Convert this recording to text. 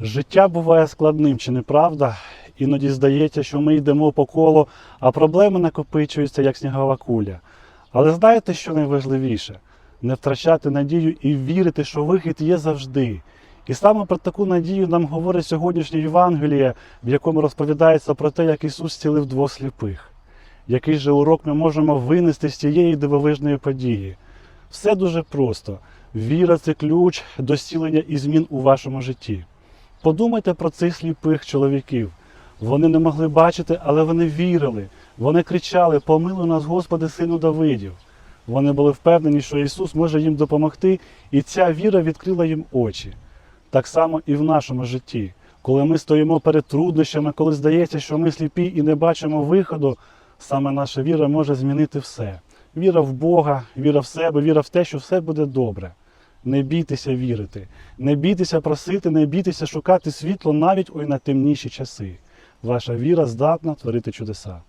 Життя буває складним, чи не правда? Іноді здається, що ми йдемо по колу, а проблеми накопичуються, як снігова куля. Але знаєте, що найважливіше? Не втрачати надію і вірити, що вихід є завжди. І саме про таку надію нам говорить сьогоднішнє Євангеліє, в якому розповідається про те, як Ісус зцілив двох сліпих. Який же урок ми можемо винести з цієї дивовижної події? Все дуже просто. Віра це ключ до зцілення і змін у вашому житті. Подумайте про цих сліпих чоловіків. Вони не могли бачити, але вони вірили. Вони кричали: Помилуй нас, Господи, сину Давидів. Вони були впевнені, що Ісус може їм допомогти, і ця віра відкрила їм очі. Так само і в нашому житті. Коли ми стоїмо перед труднощами, коли здається, що ми сліпі і не бачимо виходу, саме наша віра може змінити все. Віра в Бога, віра в себе, віра в те, що все буде добре. Не бійтеся вірити, не бійтеся просити, не бійтеся шукати світло навіть у найтемніші часи. Ваша віра здатна творити чудеса.